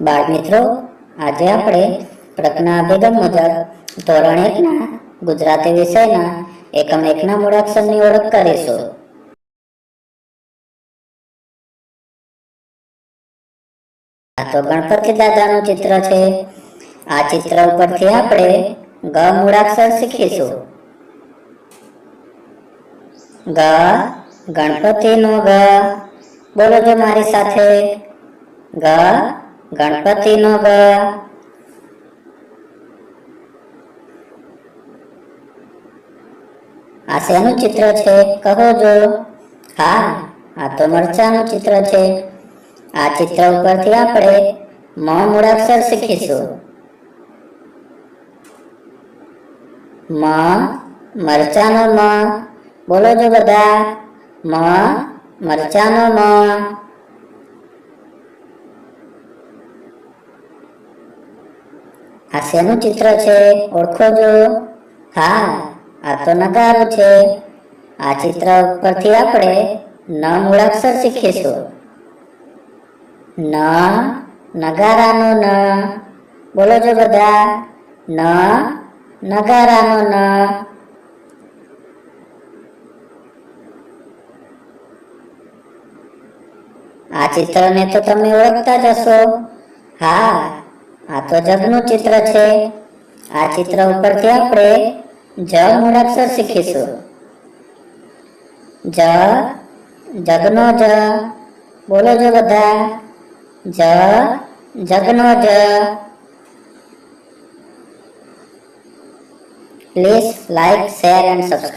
બાળ મિત્રો, આજે આપણે પ્રજ્ઞા અભિગમ મુજબ ધોરણ એકના ગુજરાતી વિષયના એકમ એકના મૂળાક્ષરની ઓળખ કરીશું. આ તો ગણપતિ દાદાનું ચિત્ર છે. આ ચિત્ર ઉપરથી આપણે ગ મૂળાક્ષર શીખીશું. ગ, ગણપતિનો ગ. બોલો જો મારી સાથે. ગ ગણપતિનો ગ આ શેનું ચિત્ર છે? કહો જો. હા, આ તો મરચાનું ચિત્ર છે. આ ચિત્ર ઉપરથી આપણે મ મૂળાક્ષર શીખીશું. મ, મરચાનો મ. બોલો જો બધા. મ, મરચાનો મ. આ શેનું ચિત્ર છે? ઓળખો જો. હા, આ તો નગારો છે. આ ચિત્ર ઉપરથી આપણે ન મૂળાક્ષર શીખીશું. ન, નગારાનો ન. બોલો જો બધા. ન, નગારાનો ન. આ ચિત્રને તો તમે ઓળખતા જ હશો. હા આ તો જગનું ચિત્ર છે. આ ચિત્ર ઉપરથી આપણે જ મૂળાક્ષર શીખીશું. જ, જગનો જ, બોલો જો બધા. જ, જગનો જ. Please like, share and subscribe.